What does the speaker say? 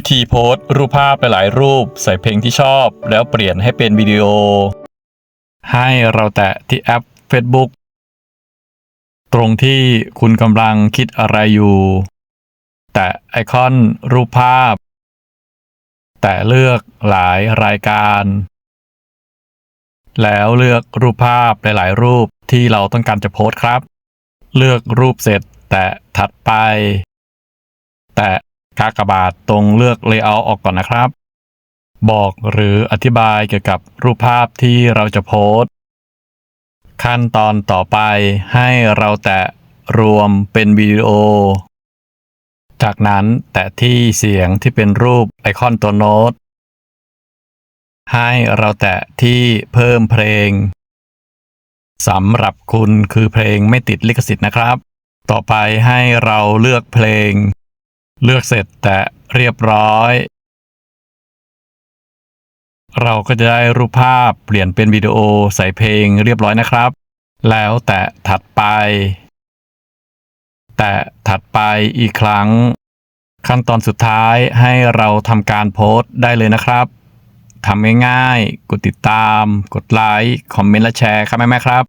วิธีโพสต์ รูปภาพไปหลายรูป ใส่เพลงที่ชอบ แล้วเปลี่ยนให้เป็นวิดีโอ ให้เราแตะที่แอป Facebook ตรงที่คุณกำลังคิดอะไรอยู่ แตะไอคอนรูปภาพ แตะเลือกหลายรายการ แล้วเลือกรูปภาพหลายๆรูปที่เราต้องการจะโพสต์ครับ เลือกรูปเสร็จ แตะถัดไป แตะ กากบาทตรงเลือก Layout ออกก่อนนะครับ บอกหรืออธิบายเกี่ยวกับรูปภาพที่เราจะโพสต์ขั้นตอนต่อไปให้เราแตะรวมเป็นวิดีโอ จากนั้นแตะที่เสียงที่เป็นรูปไอคอนตัวโน้ต ให้เราแตะที่เพิ่มเพลงสำหรับคุณคือเพลงไม่ติดลิขสิทธิ์นะครับ ต่อไปให้เราเลือกเพลง เลือกเสร็จแตะเรียบร้อย เราก็จะได้รูปภาพเปลี่ยนเป็นวิดีโอใส่เพลงเรียบร้อยนะครับ แล้วแตะถัดไป แตะถัดไปอีกครั้ง ขั้นตอนสุดท้ายให้เราทำการโพสต์ได้เลยนะครับทำง่ายๆ กดติดตาม กดไลค์ คอมเมนต์และแชร์ครับแม่ๆครับ